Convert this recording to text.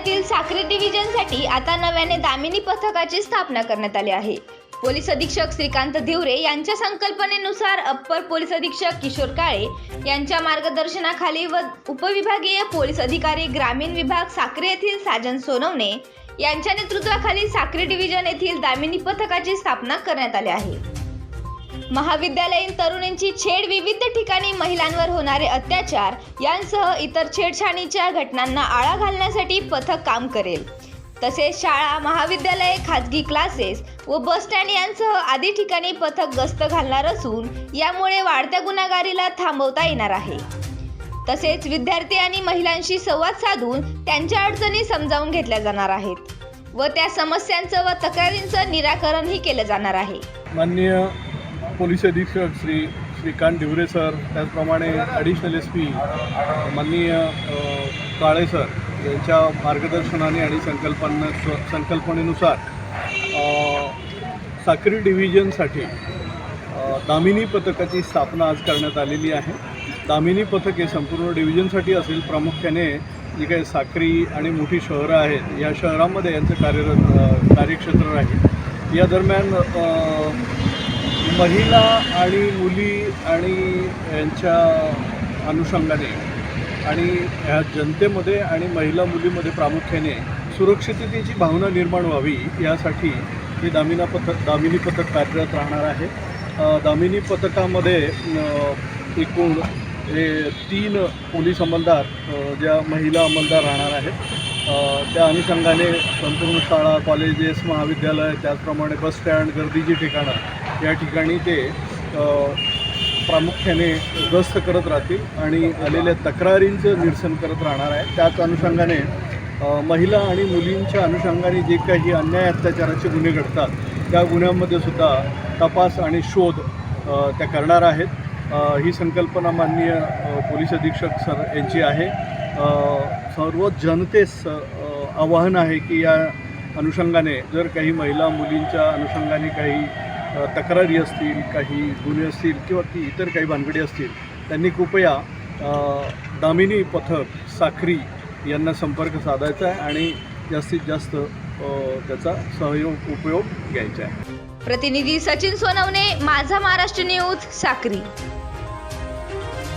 जिल्ह्यातील साक्री डिव्हिजनसाठी आता नव्याने दामिनी पथकाची स्थापना करण्यात आली आहे. पोलीस अधीक्षक श्रीकांत धिवरे यांच्या संकल्पनेनुसार अप्पर पोलीस अधीक्षक किशोर काळे यांच्या मार्गदर्शनाखाली व उपविभागीय पोलीस अधिकारी ग्रामीण विभाग साक्री येथील साजन सोनवणे यांच्या नेतृत्वाखाली साक्री डिव्हिजन येथील दामिनी पथकाची स्थापना करण्यात आली आहे. महाविद्यालयीन तरुणींची छेड विविध ठिकाणी महिलांवर होणारे अत्याचार यांसह इतर छेडछाडीच्या घटनांना आळा घालण्यासाठी पथक काम करेल. तसेच शाळा महाविद्यालये खाजगी क्लासेस व बस स्टँड यांसह आदी ठिकाणी पथक गस्त घालणार असून यामुळे वाढत्या गुन्हेगारीला थांबवता येणार आहे. तसेच विद्यार्थी आणि महिलांशी संवाद साधून त्यांच्या अडचणी समजावून घेतल्या जाणार आहेत व त्या समस्यांचं व तक्रारींचं निराकरणही केलं जाणार आहे. माननीय पोलीस अधीक्षक श्री श्रीकांत ढिवरे सर त्याचप्रमाणे ॲडिशनल एस पी माननीय काळे सर यांच्या मार्गदर्शनाने आणि संकल्पना संकल्पनेनुसार साखरी साक्री डिव्हिजनसाठी दामिनी पथकाची स्थापना आज करण्यात आलेली आहे. दामिनी पथक हे संपूर्ण डिव्हिजनसाठी असेल. प्रामुख्याने जी काही साक्री आणि मोठी शहरं आहेत या शहरामध्ये यांचं कार्यरत कार्यक्षेत्र राहील या दरम्यान महिला आणि मुली आणि यांच्या अनुषंगाने आणि ह्या जनतेमध्ये आणि महिला मुलीमध्ये प्रामुख्याने सुरक्षिततेची भावना निर्माण व्हावी यासाठी हे दामिना पथक दामिनी पथक कार्यरत राहणार आहे. दामिनी पथकामध्ये एकूण हे तीन पोलीस अंमलदार ज्या महिला अंमलदार राहणार आहेत. त्या अनुषंगाने संपूर्ण शाळा कॉलेजेस महाविद्यालय त्याचप्रमाणे बस स्टँड गर्दीची ठिकाणं या ठिकाणी ते प्रामुख्याने गस्त करत राहतील आणि आलेल्या तक्रारींचं निरसन करत राहणार आहे. त्याच अनुषंगाने महिला आणि मुलींच्या अनुषंगाने जे काही अन्याय अत्याचाराचे गुन्हे घडतात त्या गुन्ह्यांमध्ये सुद्धा तपास आणि शोध त्या करणार आहेत. ही संकल्पना माननीय पोलीस अधीक्षक सर यांची आहे. सर्व जनतेस आवाहन आहे की या अनुषंगाने जर काही महिला मुलींच्या अनुषंगाने काही तक्रारी असतील काही गुन्हे असतील किंवा की इतर काही भानगडी असतील त्यांनी कृपया दामिनी पथक साखरी यांना संपर्क साधायचा आहे आणि जास्तीत जास्त त्याचा सहयोग उपयोग घ्यायचा आहे. प्रतिनिधी सचिन सोनवणे माझा महाराष्ट्र न्यूज साखरी.